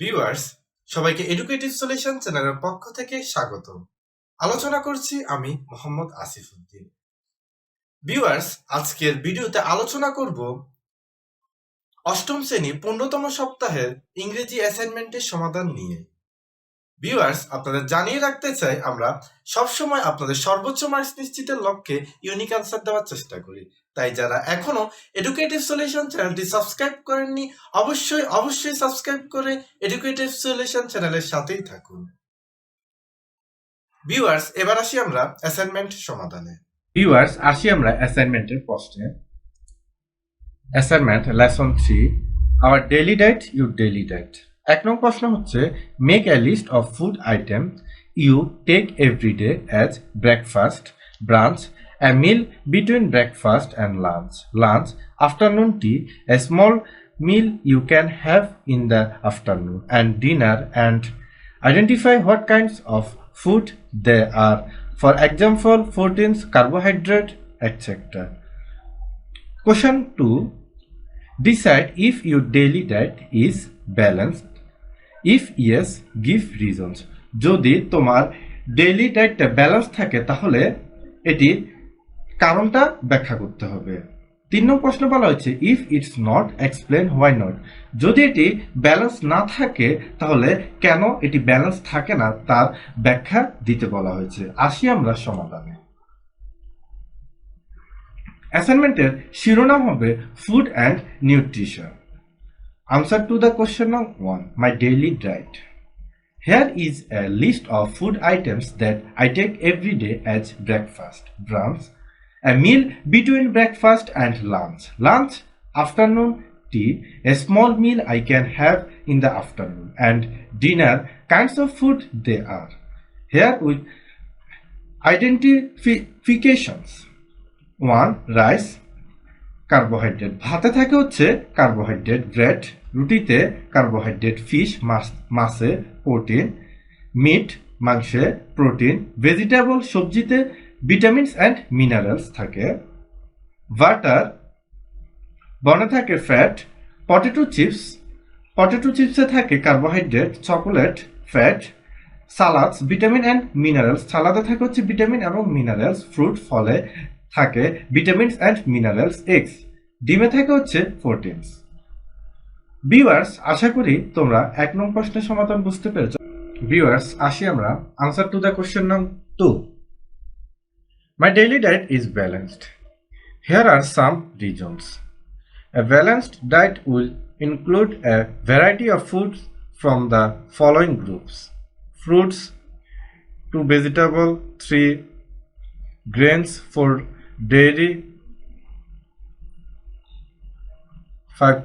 Viewers সবাইকে educative solution চ্যানেলের পক্ষ থেকে স্বাগত আলোচনা করছি আমি মোহাম্মদ আসিফ উদ্দিন। ভিউয়ার্স আজকের ভিডিওতে আলোচনা করব অষ্টম শ্রেণি পনেরোতম সপ্তাহের ইংরেজি অ্যাসাইনমেন্টের সমাধান নিয়ে। ভিউয়ার্স আপনাদের জানিয়ে রাখতে চাই, আমরা সবসময় আপনাদের সর্বোচ্চ মার্কস নিশ্চিতের লক্ষ্যে ইউনিক আনসার দেওয়ার চেষ্টা করি। তাই যারা এখনও এডুকেটিভ সলিউশন চ্যানেলটি সাবস্ক্রাইব করেননি, অবশ্যই অবশ্যই সাবস্ক্রাইব করে এডুকেটিভ সলিউশন চ্যানেলের সাথেই থাকুন। ভিউয়ার্স এবার আসি আমরা অ্যাসাইনমেন্ট সমাধানে। ভিউয়ার্স আসি আমরা অ্যাসাইনমেন্টের প্রশ্নে assignment lesson three our daily diet your daily diet এক নং প্রশ্ন হচ্ছে make a list of food item you take every day as breakfast brunch a meal between breakfast and lunch lunch afternoon tea a small meal you can have in the afternoon and dinner and identify what kinds of food there are for example proteins carbohydrate etc question 2 decide if your daily diet is balanced if yes give reasons যদি তোমার daily ডায়েটটা balance থাকে তাহলে এটির কারণটা ব্যাখ্যা করতে হবে। তিন নম্বর প্রশ্ন বলা হয়েছে if it's not explain why not যদি এটি ব্যালেন্স না থাকে তাহলে কেন এটি ব্যালেন্স থাকে না তার ব্যাখ্যা দিতে বলা হয়েছে। আসি আমরা সমাধানে। অ্যাসাইনমেন্টের শিরোনাম হবে food and nutrition answer to the question নং one my daily diet Here is a list of food items that I take every day as breakfast, brunch, a meal between breakfast and lunch, lunch, afternoon tea, a small meal I can have in the afternoon, and dinner, kinds of food they are. Here with identifications. One, rice, carbohydrate ভাতে থাকে হচ্ছে carbohydrate bread রুটিতে carbohydrate fish মাছ protein meat মাংসে protein vegetable সবজিতে vitamins and minerals থাকে। Butter বনে থাকে ফ্যাট পটেটো চিপস পটেটো চিপসে থাকে carbohydrate chocolate fat salads vitamin and minerals সালাদে থাকে হচ্ছে ভিটামিন এবং মিনারেলস ফ্রুট ফলে থাকে ভিটামিনস অ্যান্ড মিনারেলস এক্স ডিমে থাকে হচ্ছে প্রোটিনস ভিউয়ার্স আশা করি তোমরা এক নং প্রশ্নের সমাধান বুঝতে পেরেছ। ভিউয়ার্স আসি আমরা আনসার টু দ্য কোশ্চেন নং two My daily diet is balanced. Here are some reasons. A balanced diet will include a variety of foods from the following groups. Fruits 2 vegetable 3 grains 4 dairy 5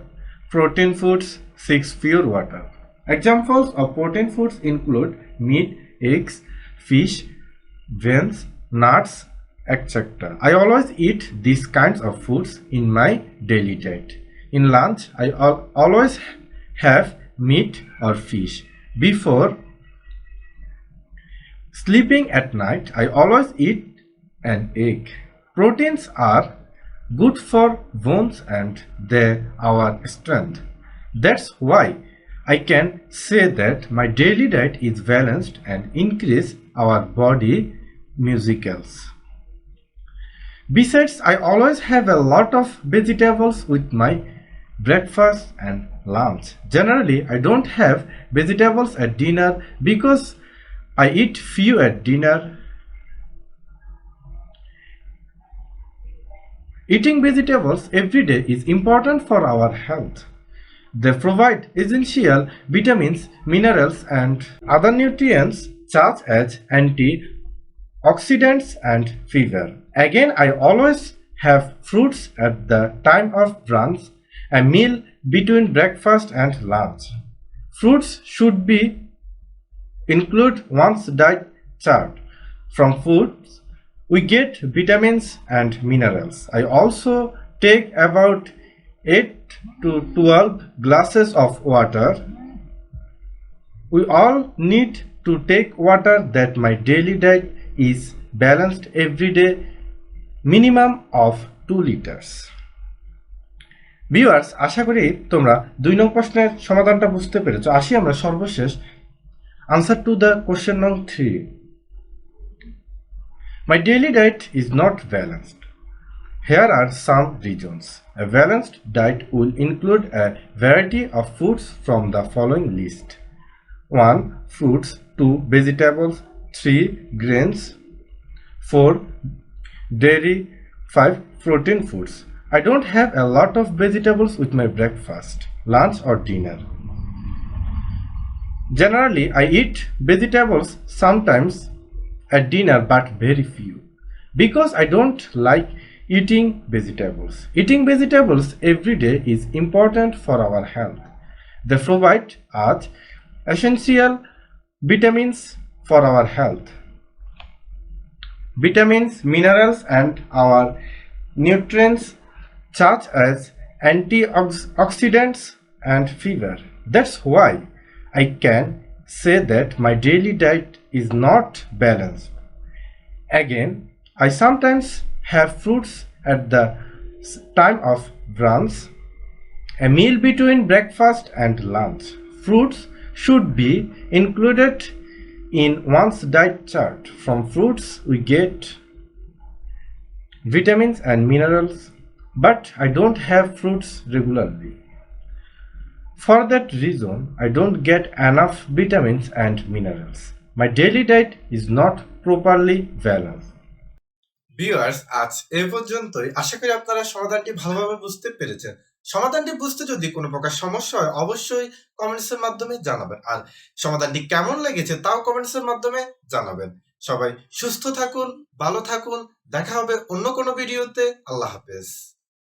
protein foods 6 pure water. Examples of protein foods include meat, eggs, fish, grains, nuts, etc. I always eat these kinds of foods in my daily diet. In lunch, I al- always have meat or fish. Before sleeping at night, I always eat an egg. Proteins are good for bones and they our strength. That's why I can say that my daily diet is balanced and increase our body musicals. Besides, I always have a lot of vegetables with my breakfast and lunch. Generally, I don't have vegetables at dinner because I eat few at dinner. Eating vegetables every day is important for our health. They provide essential vitamins, minerals, and other nutrients such as antioxidants and fever. Again, I always have fruits at the time of brunch, a meal between breakfast and lunch. Fruits should be include one's diet chart. From foods, we get vitamins and minerals. I also take about 8 to 12 glasses of water. We all need to take water that my daily diet is balanced every day minimum of 2 liters. Viewers আশা করি তোমরা দুই নং প্রশ্নের সমাধানটা বুঝতে পেরেছ আসি আমরা সর্বশেষ আনসার টু দ্য কোশ্চেন নং three my daily diet is not balanced Here are some reasons. A balanced diet will include a variety of foods from the following list 1. Fruits, 2. Vegetables, 3. Grains, 4. Dairy, 5. Protein foods. I don't have a lot of vegetables with my breakfast, lunch, or dinner. Generally, I eat vegetables sometimes at dinner but very few because I don't like eating vegetables. Eating vegetables every day is important for our health. They provide us essential vitamins for our health. Vitamins, minerals, and our nutrients such as antioxidants and fiber. That's why I can say that my daily diet is not balanced. Again, I sometimes have fruits at the time of brunch, a meal between breakfast and lunch. Fruits should be included in one's diet chart. From fruits, we get vitamins and minerals, but I don't have fruits regularly. For that reason, I don't get enough vitamins and minerals. My daily diet is not properly balanced. Viewers আজ এ পর্যন্তই আশা করি আপনারা সমাধানটি ভালোভাবে বুঝতে পেরেছেন সমাধানটি বুঝতে যদি কোনো প্রকার সমস্যা হয়, অবশ্যই কমেন্টস এর মাধ্যমে জানাবেন। আর সমাধানটি কেমন লেগেছে তাও কমেন্টস এর মাধ্যমে জানাবেন। সবাই সুস্থ থাকুন, ভালো থাকুন, দেখা হবে অন্য কোনো ভিডিওতে আল্লাহ হাফেজ।